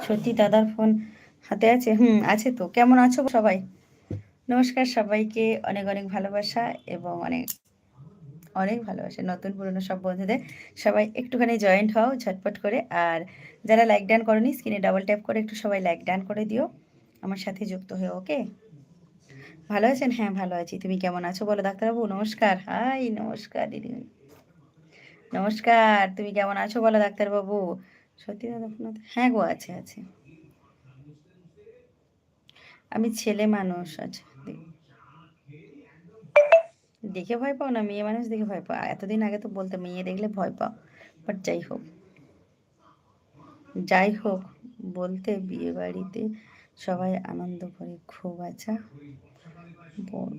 সত্যি দাদার ফোন হাতে আছে? হুম, আছে তো। কেমন আছো সবাই? নমস্কার সবাইকে। অনেক অনেক ভালোবাসা এবং অনেক অনেক ভালোবাসা। নতুন পুরনো সব বন্ধুদের সবাই একটুখানি জয়েন্ট হও ঝটপট করে। আর যারা লাইক ডান করনি স্ক্রিনে ডাবল ট্যাপ করে একটু সবাই লাইক ডান করে দিও। আমার সাথে যুক্ত হয়ে ওকে ভালো আছেন? হ্যাঁ ভালো আছি। তুমি কেমন আছো? বলো ডাক্তারবাবু, নমস্কার। হাই, নমস্কার দিদি। নমস্কার, তুমি কেমন আছো? বলো ডাক্তারবাবু। সত্যি ফোন হ্যাঁ গো, আছে আছে। আমি ছেলে মানুষ আচ্ছা দেখে ভয় পাও না, মেয়ে মানুষ দেখে ভয় পাও। এতদিন আগে তো বলতে, মেয়ে দেখলে ভয় পাও। বাট যাই হোক যাই হোক, বলতে বিয়ে বাড়িতে সবাই আনন্দ করে খুব আচ্ছা। বড়।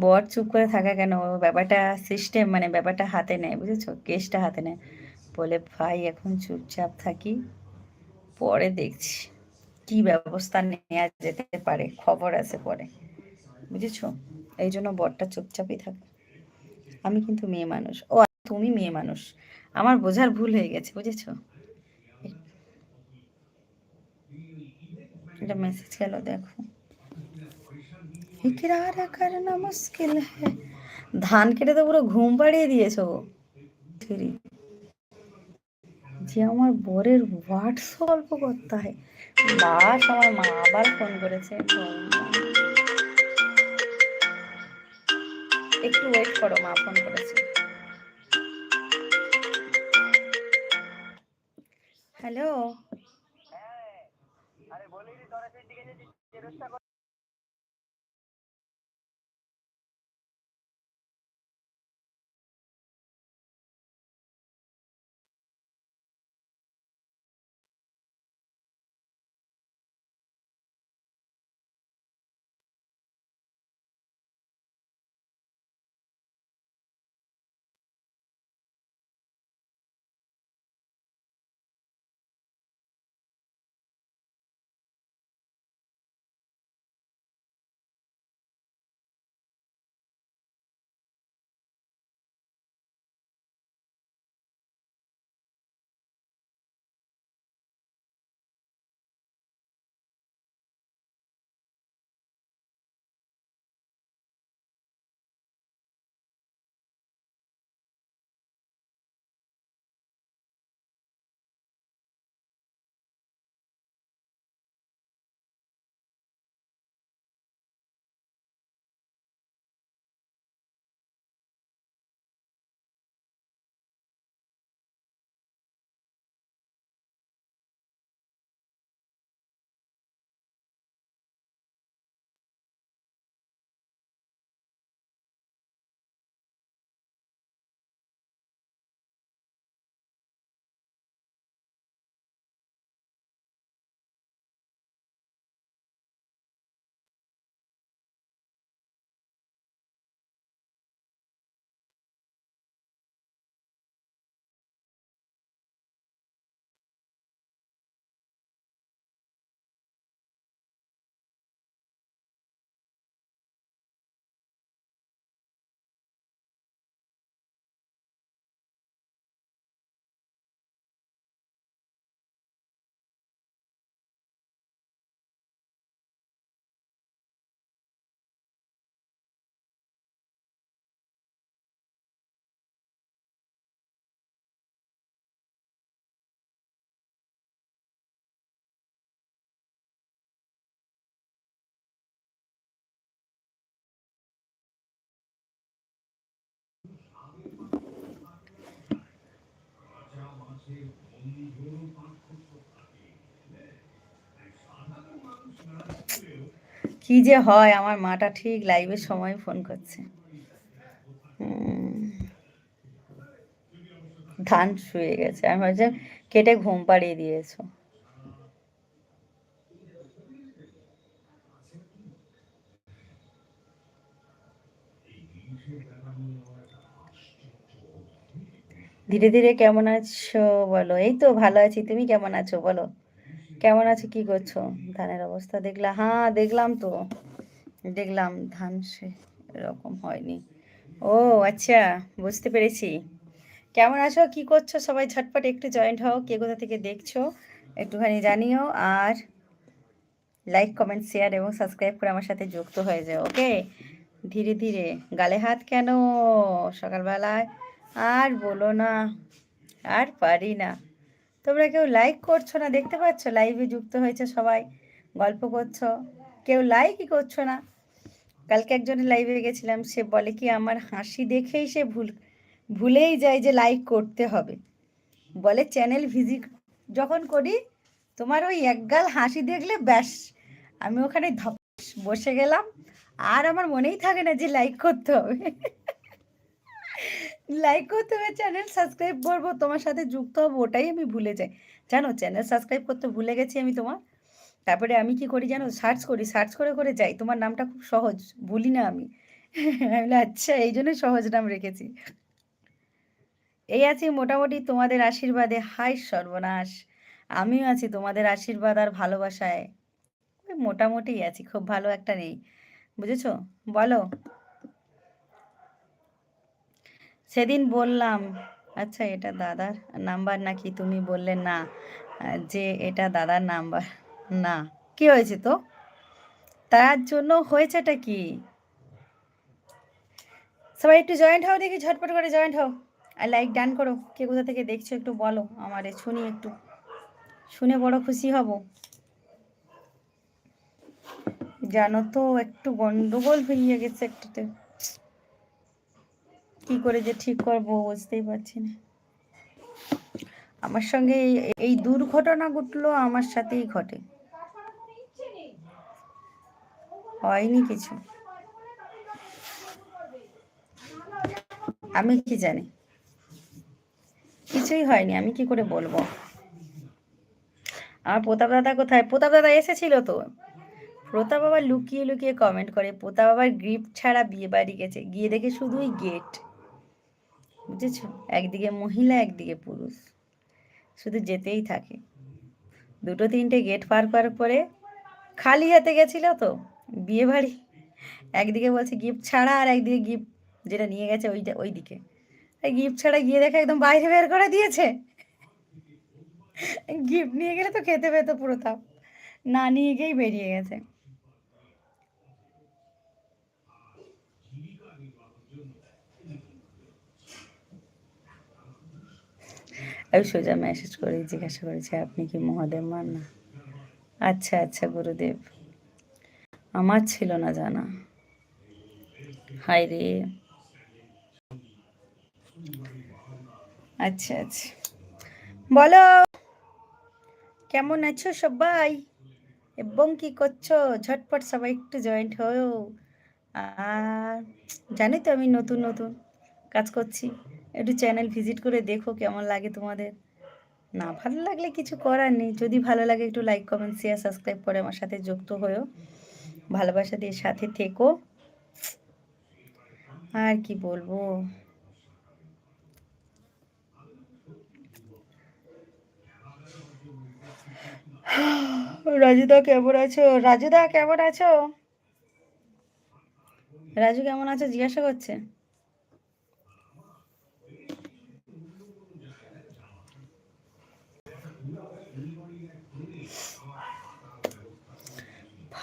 বর চুপ করে থাকা কেন? ব্যাপারটা সিস্টেম মানে ব্যাপারটা হাতে নেয়, বুঝেছ? কেসটা হাতে নেয়। বলে, ভাই, এখন চুপচাপ থাকি, পরে দেখছি কি ব্যবস্থা নেওয়া যেতে পারে, খবর আছে পরে। বুঝেছ? এই জন্য বরটা চুপচাপই থাকে। আমি কিন্তু মেয়ে মানুষ। ও তুমি মেয়ে মানুষ। আমার বোঝার ভুল হয়ে গেছে, বুঝেছ? এটা মেসেজ গেল, দেখো। ইকরার করনা মুশকিল হ্যায়। ধান কেটে তো পুরো ঘুম পাড়িয়ে দিয়েছ থ্রি যে আমার বরের হোয়াটসঅ্যাপ গল্প করতে হয় বাস আমার মা আবার ফোন করেছে। একটু ওয়েট করো, মা ফোন করেছে। হ্যালো কি যে হয়, আমার মাটা ঠিক লাইভের সময় ফোন করছে। ধান শুয়ে গেছে। আমি ভাবছি, কেটে ঘুম পাড়িয়ে দিয়েছ। ধীরে ধীরে কেমন আছো বলো? এই তো ভালো আছি। তুমি কেমন আছো বলো? কেমন আছো? কি করছ? ধানের অবস্থা দেখলা হ্যাঁ দেখলাম তো। দেখলাম ধান সে এরকম হয়নি। ও আচ্ছা বুঝতে পেরেছি। কেমন আছো? কি করছ? সবাই ঝটপট একটু জয়েন্ট হও, কে কোথা থেকে দেখছ? একটুখানি জানিও আর লাইক কমেন্ট শেয়ার এবং সাবস্ক্রাইব করে আমার সাথে যুক্ত হয়ে যাও ওকে ধীরে ধীরে। গালে হাত কেন? সকালবেলায় আর বলো না, আর পারি না। তোমরা কেউ লাইক করছ না, দেখতে পাচ্ছ? লাইভে যুক্ত হয়েছে সবাই, গল্প করছ। কেউ লাইকই করছ না। কালকে একজনের লাইভে গেছিলাম, সে বলে কি, আমার হাসি দেখেই সে ভুল, ভুলেই যায় যে লাইক করতে হবে। বলে চ্যানেল ভিজিট যখন করি, তোমার ওই একগাল হাসি দেখলে ব্যাস, আমি ওখানে ধপ বসে গেলাম। আর আমার মনেই থাকে না যে লাইক করতে হবে। লাইক করতে হবে চ্যানেল সাবস্ক্রাইব করব, তোমার সাথে যুক্ত হব, ওটাই আমি ভুলে যাই। জানো চ্যানেল সাবস্ক্রাইব করতে ভুলে গেছি আমি তোমার। তারপরে আমি কি করি জানো সার্চ করি সার্চ করে করে যাই। তোমার নামটা খুব সহজ, ভুলি না আমি। আমি আচ্ছা এই জন্যই সহজ নাম রেখেছি। এই আছি মোটামুটি তোমাদের আশীর্বাদে। হাই, সর্বনাশ। আমিও আছি তোমাদের আশীর্বাদ আর ভালোবাসায়। মোটামুটি আছি, খুব ভালো একটা নেই। বুঝেছ? বলো। সেদিন বললাম আচ্ছা এটা দাদার নাম্বার নাকি তুমি বললে না? যে এটা দাদার নাম্বার, না। কি হয়েছে তো? তার জন্য হয়েছেটা কি? সবাই একটু জয়েন্ট হও দেখি, ঝটপট করে জয়েন্ট হও। আর লাইক ডান করো। কে কোথা থেকে দেখছ একটু বলো আমারে, শুনি একটু। শুনে বড় খুশি হব। জানো তো, একটু গন্ডগোল হয়ে গেছে একটুতে। কি করে যে ঠিক করব বুঝতেই পারছি না। আমার সঙ্গে এই- দুর্ঘটনা ঘটলো আমার সাথেই ঘটে। হয়নি কিছু। আমি কি জানি? কিছুই হয়নি, আমি কি করে বলব? আমার প্রতাপ দাদা কোথায়? প্রতাপ দাদা এসেছিল তো? প্রতাপ বাবা লুকিয়ে লুকিয়ে কমেন্ট করে, প্রতাপ বাবার গিফট ছাড়া বিয়ে বাড়ি গেছে। গিয়ে দেখে শুধুই গেট বুঝেছ? একদিকে মহিলা, একদিকে পুরুষ। শুধু যেতেই থাকে। দুটো তিনটে গেট পার করার পরে খালি হাতে গেছিল তো বিয়ে বাড়ি একদিকে বলছে গিফট ছাড়া, আর একদিকে গিফট যেটা নিয়ে গেছে ওইটা ওই দিকে গিফট ছাড়া গিয়ে দেখে একদম বাইরে বের করে দিয়েছে। গিফট নিয়ে গেলে তো খেতে পেতো পুরো তাপ না নিয়ে গিয়েই বেরিয়ে গেছে। আমি সোজা মেসেজ করে জিজ্ঞাসা করেছি, আপনি কি মহাদেব মান না আচ্ছা আচ্ছা গুরুদেব। আমার ছিল না জানা। হাই রে আচ্ছা আচ্ছা। বলো। কেমন আছো সবাই? এবং কি করছ? ঝটপট সবাই একটু জয়েন্ট হও। আর জানি তো আমি নতুন নতুন কাজ করছি। একটু চ্যানেল ভিজিট করে দেখো কেমন লাগে তোমাদের। না ভালো লাগলে কিছু করার নেই। যদি ভালো লাগে একটু লাইক কমেন্ট শেয়ার সাবস্ক্রাইব করে আমার সাথে যুক্ত হয়েও ভালোবাসা দিয়ে সাথে থেকো। আর কি বলব? রাজুদা কেমন আছো? রাজুদা কেমন আছো? রাজু কেমন আছো? জিজ্ঞাসা করছে।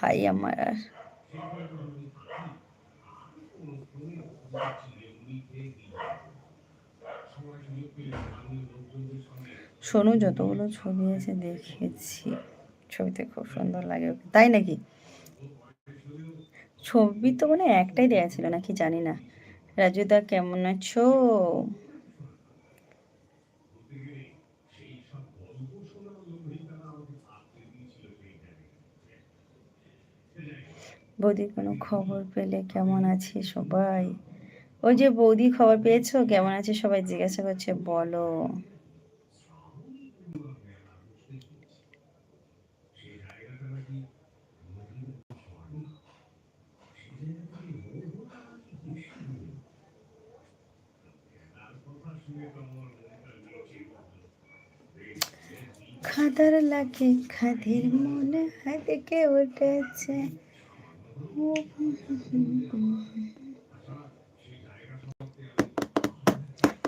ভাই আমার আর। সোনু যতগুলো ছবি আছে দেখেছি, ছবিতে খুব সুন্দর লাগে। তাই নাকি? ছবি তো মানে একটাই দেয়া ছিল নাকি জানি না। রাজুদা কেমন আছো? বৌদি কোনো খবর পেলে কেমন আছে সবাই? ওই যে বৌদি খবর পেয়েছ? কেমন আছে সবাই জিজ্ঞাসা করছে, বলো। খাদার লাগে, খাদের মনে হাতে উঠেছে।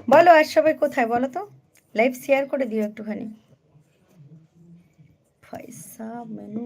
বলো আর সবাই কোথায় বলো তো? লাইভ শেয়ার করে দিও একটুখানি। পয়সা মেনু।